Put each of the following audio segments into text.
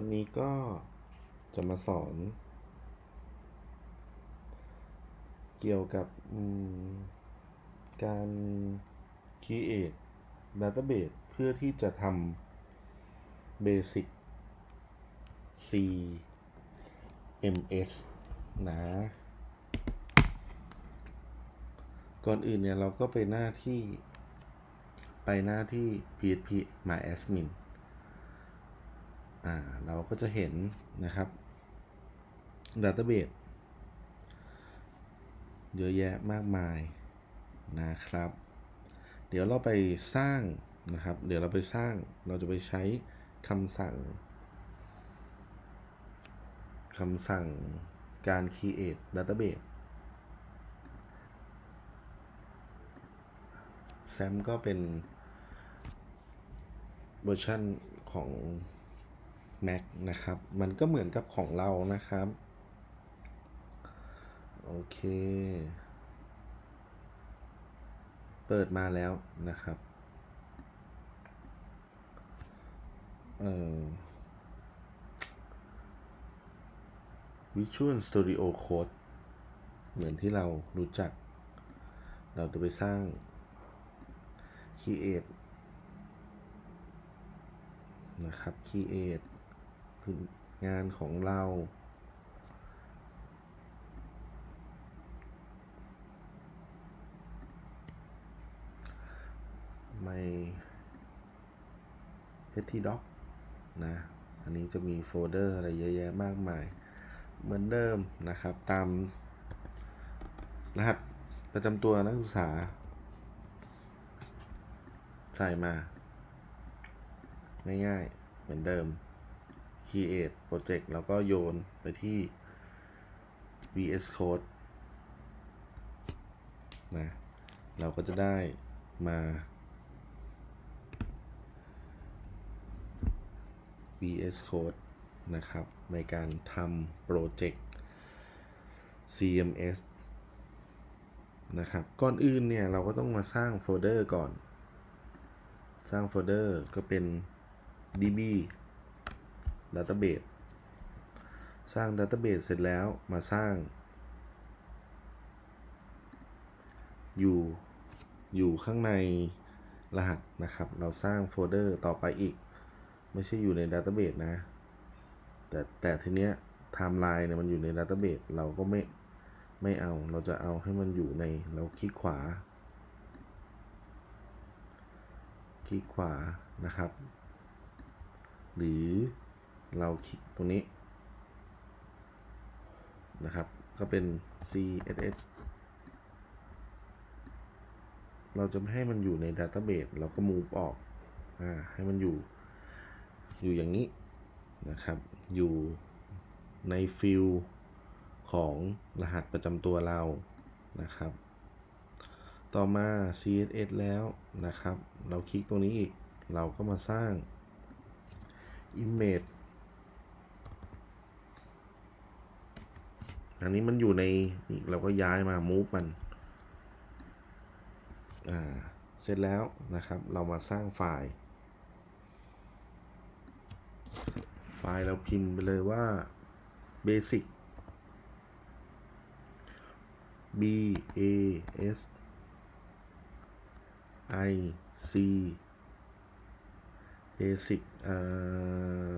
วันนี้ก็จะมาสอน เกี่ยวกับการ create database เพื่อที่จะทำ basic CMS นะ ก่อนอื่นเนี่ยเราก็ไปหน้าที่ ไปหน้าที่ PHP MyAdmin อ่าเราก็จะเห็นนะครับ Database เยอะแยะมากมายนะครับ เดี๋ยวเราไปสร้างนะครับ เดี๋ยวเราไปสร้างเราจะไปใช้คำสั่งคำสั่งการ create database แซมก็เป็นเวอร์ชันของ Mac นะครับ มันก็เหมือนกับของเรานะครับ โอเค เปิดมาแล้วนะครับ เอ่อ Visual Studio Code เหมือนที่เรารู้จัก เราจะไปสร้าง Create นะครับ Create พื้นงานของเรา ไม่ htdoc นะ อันนี้จะมีโฟลเดอร์อะไรเยอะแยะมากมาย เหมือนเดิมนะครับ ตามรหัสประจำตัวนักศึกษา ใส่มา ง่ายๆ เหมือนเดิม create project แล้วก็โยนไปที่ VS Code นะเราก็จะได้มา VS Code นะครับ ในการทำโปรเจกต์ CMS นะครับ ก่อนอื่นเนี่ย เราก็ต้องมาสร้างโฟลเดอร์ก่อน สร้างโฟลเดอร์ก็เป็น db database สร้าง database เสร็จแล้วมาสร้าง อยู่อยู่ข้างในรหัสนะครับ เราสร้างโฟลเดอร์ต่อไปอีก ไม่ใช่อยู่ใน database นะ แต่แต่ทีเนี้ยไทม์ไลน์เนี่ยมันอยู่ใน database เราก็ไม่ไม่เอาเราจะเอาให้มันอยู่ในเราคลิกขวา คลิกขวานะครับ หรือ เราคลิกตรงนี้นะครับ ก็เป็น CSS เราจะไม่ให้มันอยู่ใน Database เราก็ move ออกอ่าให้มันอยู่ อยู่อย่างนี้นะครับ อยู่ในฟิลของรหัสประจำตัวเรานะครับ ต่อมา CSS แล้วนะครับ เราคลิกตรงนี้อีก เราก็มาสร้าง Image อันนี้มันอยู่ในนี่เราก็ย้ายมา move มัน อ่า เสร็จแล้วนะครับ เรามาสร้างไฟล์ ไฟล์เราพิมพ์ไปเลยว่า basic b a s i c basic อ่า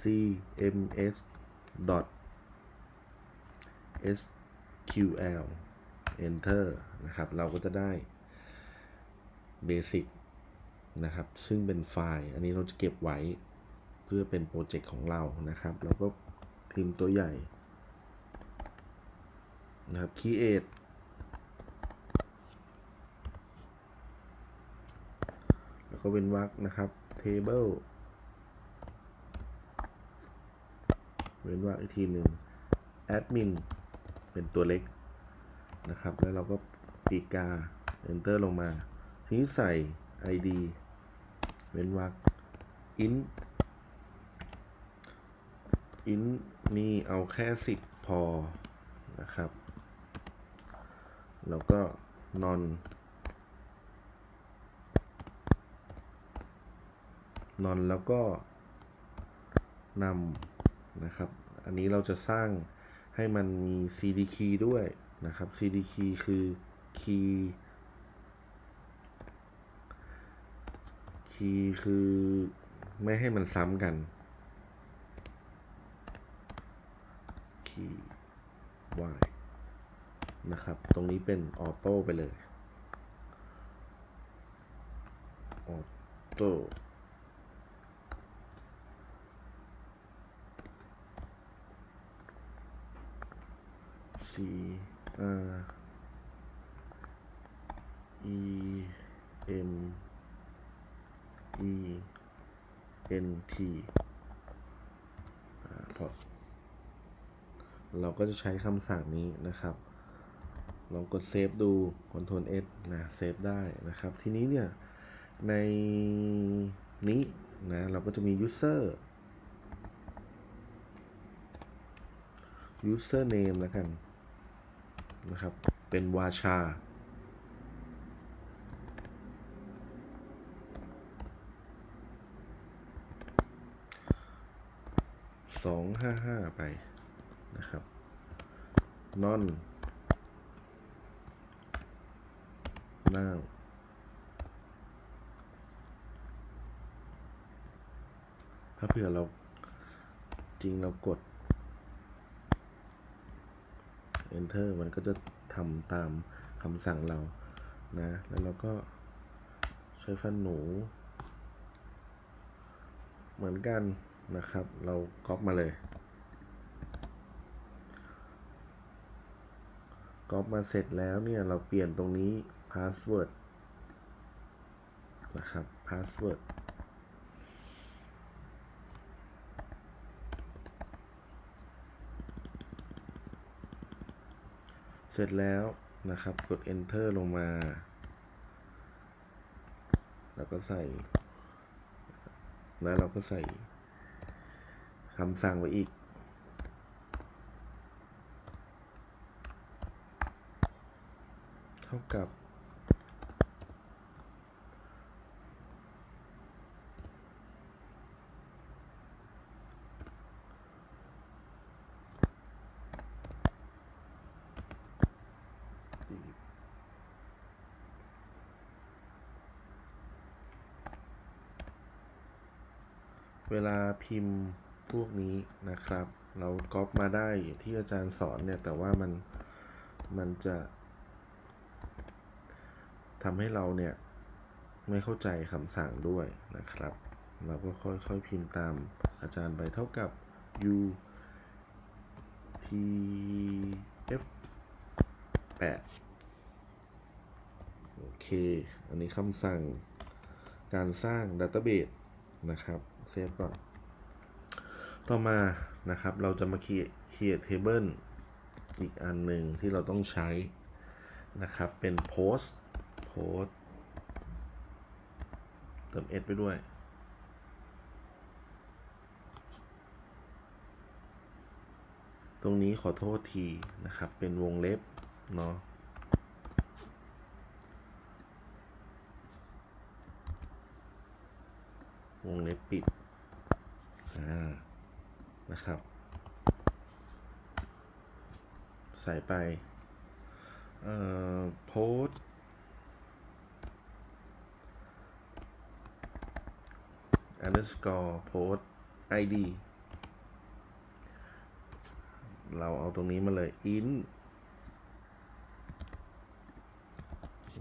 c m s dot sql enter นะครับ เราก็จะได้ basic นะครับ ซึ่งเป็นไฟล์ อันนี้เราจะเก็บไว้เพื่อเป็นโปรเจกต์ของเรานะครับ เราก็พิมพ์ตัวใหญ่นะครับ create แล้วก็เป็นวรรคนะครับ table เว้นวรรคอีกทีหนึ่ง admin เป็นตัวเล็กนะครับ แล้วเราก็ปีกา enter ลงมา ทีนี้ใส่ id เว้นวรรค int int นี่เอาแค่ 10 พอนะครับ แล้วก็ non non แล้วก็นำนะครับ อันนี้เราจะสร้าง ให้มันมี cd key ด้วยนะครับ cd key คือ key key คือไม่ให้มันซ้ำกัน key y นะครับ ตรงนี้เป็นออโต้ไปเลยออโต้ C R E M E N T อ่าพอเราก็จะใช้คำสั่งนี้นะครับ ลองกดเซฟดู Ctrl S นะเซฟได้นะครับ ทีนี้เนี่ย ในนี้นะ เราก็จะมี user user name แล้วกัน นะครับ เป็นวาชา สองห้าห้าไปนะครับ non now ถ้าเผื่อเราจริงเรากด enter มันก็จะทำตามคำสั่งเรานะ แล้วเราก็ใช้ฟันหนู เหมือนกันนะครับ เราก๊อปมาเลยก๊อปมาเสร็จแล้วเนี่ย เราเปลี่ยนตรงนี้ password นะครับ password เสร็จแล้วนะครับกด enter ลงมา แล้วก็ใส่ แล้วเราก็ใส่คำสั่งไว้อีก เท่ากับ เวลาพิมพ์พวกนี้นะครับ เราก๊อปมาได้ที่อาจารย์สอนเนี่ย แต่ว่ามันมันจะทำให้เราเนี่ยไม่เข้าใจคำสั่งด้วยนะครับ เราก็ค่อยๆพิมพ์ตามอาจารย์ไปเท่ากับ u t f 8โอเค อันนี้คำสั่งการสร้างดัตเตอร์เบสนะครับ เซฟก่อน ต่อมานะครับเราจะมา create create table อีกอันหนึ่งที่เราต้องใช้นะครับ เป็น post post เติม s ไปด้วยตรงนี้ขอโทษทีนะครับ เป็นวงเล็บ เนาะ วงเล็บปิดนะครับ ใส่ไปเอ่อโพส underscore post id เราเอาตรงนี้มาเลย in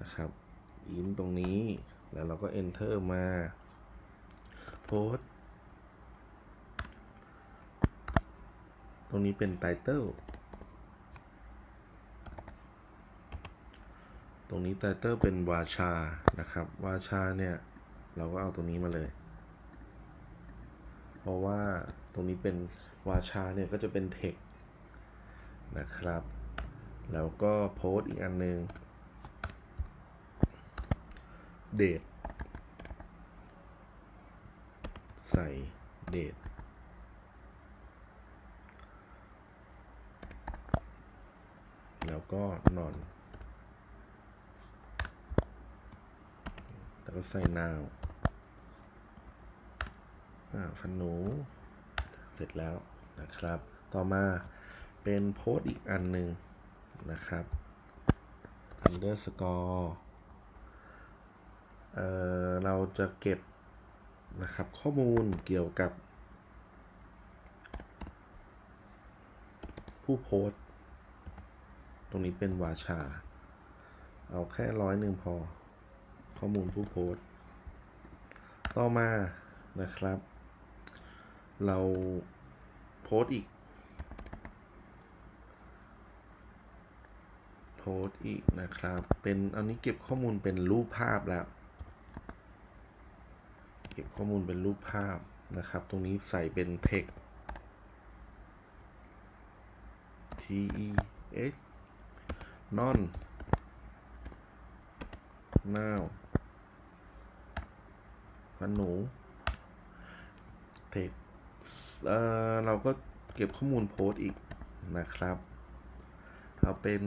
นะครับ in ตรงนี้แล้วเราก็ enter มา post ตรงนี้เป็น title ตรงนี้ title เป็นวาชา นะครับ วาชาเนี่ย เราก็เอาตรงนี้มาเลย เพราะว่าตรงนี้เป็นวาชาเนี่ย ก็จะเป็น text นะครับ แล้วก็โพสต์อีกอันหนึ่ง date ใส่ date แล้วก็ non แล้วก็ใส่ now อ่าฟันหนู เสร็จแล้วนะครับ ต่อมาเป็นโพสต์อีกอันหนึ่งนะครับ underscore เอ่อ เราจะเก็บ นะครับ ข้อมูลเกี่ยวกับ ผู้โพสต์ตรงนี้เป็นวาชา เอาแค่ร้อยหนึ่งพอ ข้อมูลผู้โพสต์ ต่อมานะครับ เราโพสต์อีก โพสต์อีกนะครับ เป็นอันนี้เก็บข้อมูลเป็นรูปภาพแล้ว เก็บข้อมูลเป็นรูปภาพนะครับ ตรงนี้ใส่เป็น text T E X non now พันหนู text เอ่อเราก็เก็บข้อมูลโพสต์อีกนะครับ เอาเป็น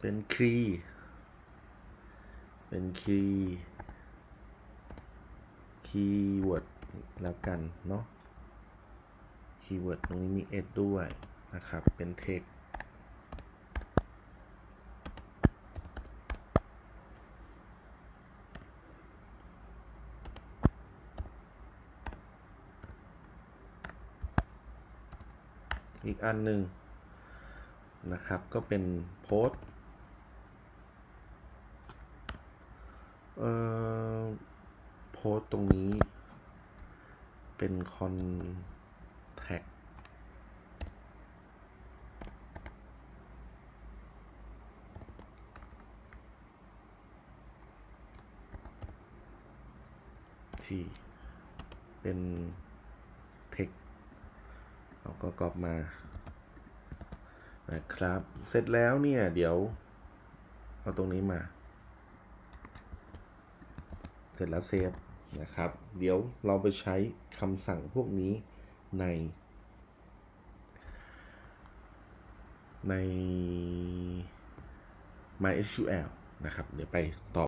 เป็นคีย์เป็นคีย์คีย์เวิร์ดแล้วกันเนาะ คีย์เวิร์ดตรงนี้มี s ด้วยนะครับ เป็น text อีกอันหนึ่งนะครับ ก็เป็นโพสต์ เอ่อโพสตตรงนี้ เป็นคอนแทคที่เป็นเทคเอาก็กรอบมา นะครับ เสร็จแล้วเนี่ย เดี๋ยว เอาตรงนี้มา เสร็จแล้วเซฟนะครับ เดี๋ยวเราไปใช้คำสั่งพวกนี้ใน ใน MySQL นะครับ เดี๋ยวไปต่อ